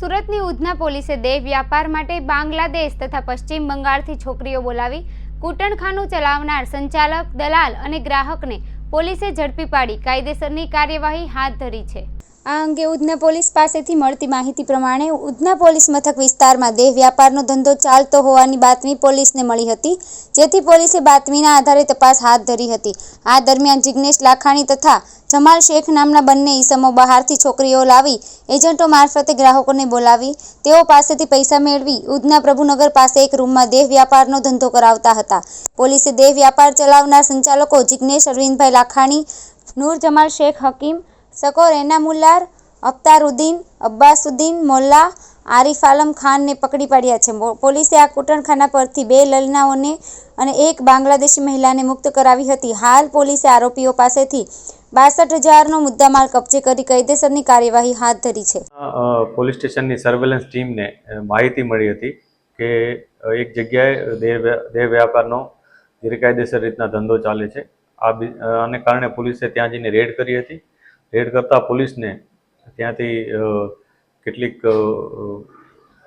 સુરતની ઉધના પોલીસે દેહ વ્યાપાર માટે બાંગ્લાદેશ તથા પશ્ચિમ બંગાળથી છોકરીઓ બોલાવી કૂટણખાનું ચલાવનાર સંચાલક દલાલ અને ગ્રાહકને પોલીસે ઝડપી પાડી કાયદેસરની કાર્યવાહી હાથ ધરી છે. આ અંગે ઉધના પોલીસ પાસેથી મળતી માહિતી પ્રમાણે ઉધના પોલીસ મથક વિસ્તારમાં દેહ વ્યાપારનો ધંધો ચાલતો હોવાની બાતમી પોલીસને મળી હતી, જેથી પોલીસે બાતમીના આધારે તપાસ હાથ ધરી હતી. આ દરમિયાન જિગ્નેશ લાખાણી તથા જમાલ શેખ નામના બંને ઈસમો બહારથી છોકરીઓ લાવી એજન્ટો મારફતે ગ્રાહકોને બોલાવી, તેઓ પાસેથી પૈસા મેળવી ઉધના પ્રભુનગર પાસે એક રૂમમાં દેહ વ્યાપારનો ધંધો કરાવતા હતા. પોલીસે દેહ વ્યાપાર ચલાવનાર સંચાલકો જિગ્નેશ અરવિંદભાઈ લાખાણી નૂર જમાલ શેખ હકીમ સકોર એનામુલ્લાર, અખ્તારુદ્દીન, અબ્બાસુદ્દીન, મોલ્લા, આરિફ આલમ ખાનને પકડી પાડ્યા છે. પોલીસે આ કુટણખાના પરથી બે લલનાઓને અને એક બાંગ્લાદેશી મહિલાને મુક્ત કરાવી હતી. હાલ પોલીસે આરોપીઓ પાસેથી બાસઠ હજારનો મુદ્દામાલ કબજે કરી કાયદેસરની કાર્યવાહી હાથ ધરી છે. પોલીસ સ્ટેશનની સર્વેલન્સ ટીમને માહિતી મળી હતી કે એક જગ્યાએ દેહ વ્યાપારનો ગેરકાયદેસર રીતના ધંધો ચાલે છે. આ આને કારણે પોલીસે ત્યાં જઈને રેડ કરી હતી. રેડ કરતાં પોલીસને ત્યાંથી કેટલીક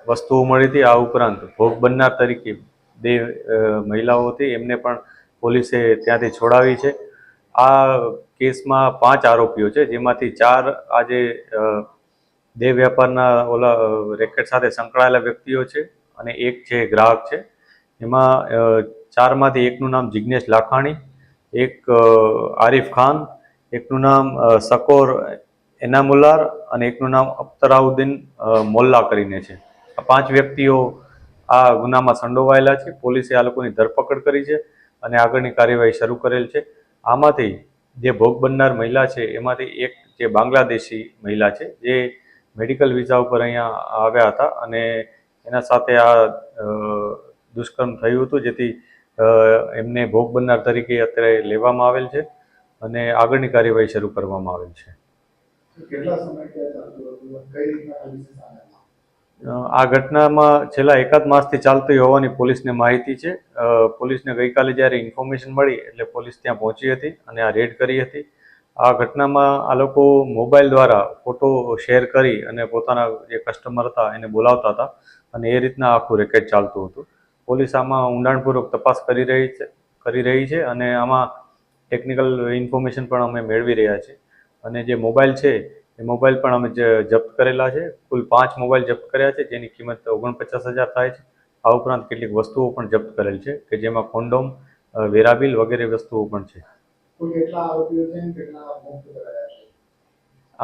વસ્તુઓ મળી હતી. આ ઉપરાંત ભોગ બનનાર તરીકે બે મહિલાઓ હતી. એમને પણ પોલીસે ત્યાંથી છોડાવી છે. આ કેસમાં પાંચ આરોપીઓ છે, જેમાંથી ચાર આજે દેહ વ્યાપારના ઓલા રેકેટ સાથે સંકળાયેલા વ્યક્તિઓ છે અને એક છે ગ્રાહક છે. એમાં ચારમાંથી એકનું નામ જિગ્નેશ લાખાણી એક આરિફ ખાન, એકનું નામ સકોર એનામુલ્લાર અને એકનું નામ અખ્તરાઉદ્દીન મોલ્લા કરીને છે. આ પાંચ વ્યક્તિઓ આ ગુનામાં સંડોવાયેલા છે. પોલીસે આ લોકોની ધરપકડ કરી છે અને આગળની કાર્યવાહી શરૂ કરેલ છે. આમાંથી જે ભોગ બનનાર મહિલા છે, એમાંથી એક જે બાંગ્લાદેશી મહિલા છે, જે મેડિકલ વિઝા ઉપર અહીંયા આવ્યા હતા અને એના સાથે આ દુષ્કર્મ થયું હતું, જેથી એમને ભોગ બનનાર તરીકે અત્યારે લેવામાં આવેલ છે અને આગળની કાર્યવાહી શરૂ કરવામાં આવેલ છે. આ ઘટનામાં છેલ્લા એકાદ માસથી ચાલતી હોવાની પોલીસને માહિતી છે. પોલીસને ગઈકાલે જ્યારે ઇન્ફોર્મેશન મળી એટલે પોલીસ ત્યાં પહોંચી હતી અને આ રેડ કરી હતી. આ ઘટનામાં આ લોકો મોબાઈલ દ્વારા ફોટો શેર કરી અને પોતાના જે કસ્ટમર હતા એને બોલાવતા હતા અને એ રીતના આખું રેકેટ ચાલતું હતું. પોલીસ આમાં ઊંડાણપૂર્વક તપાસ કરી રહી છે, કરી રહી છે અને આમાં ટેકનિકલ ઇન્ફોર્મેશન પણ અમે મેળવી રહ્યા છીએ. અને જે મોબાઈલ છે, એ મોબાઈલ પણ અમે જપ્ત કરેલા છે. કુલ પાંચ મોબાઈલ જપ્ત કર્યા છે, જેની કિંમત ઓગણપચાસ હજાર થાય છે. આ ઉપરાંત કેટલીક વસ્તુઓ પણ જપ્ત કરેલ છે, કે જેમાં કોન્ડોમ વેરાબિલ વગેરે વસ્તુઓ પણ છે.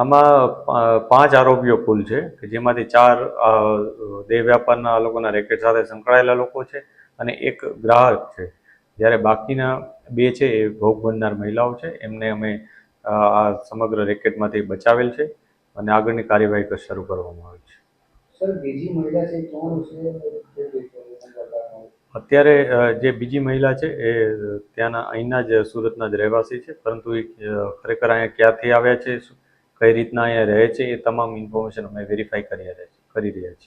આમાં પાંચ આરોપીઓ કુલ છે કે જેમાંથી ચાર દેહ વ્યાપારના આ લોકોના રેકેટ સાથે સંકળાયેલા લોકો છે અને એક ગ્રાહક છે. જ્યારે બાકીના બે છે એ ભોગ બનનાર મહિલાઓ છે. એમને અમે આ સમગ્ર રેકેટમાંથી બચાવેલ છે અને આગળની કાર્યવાહી શરૂ કરવામાં આવી છે. સર બીજી મહિલા છે કોણ છે? અત્યારે જે બીજી મહિલા છે એ ત્યાંના અહીંના જ સુરતના જ રહેવાસી છે. પરંતુ એ ખરેખર અહીંયા ક્યાંથી આવ્યા છે? કઈ રીતના અહીંયા રહે છે એ તમામ ઇન્ફોર્મેશન અમે વેરીફાઈ કરી રહ્યા છીએ, કરી રહ્યા છીએ.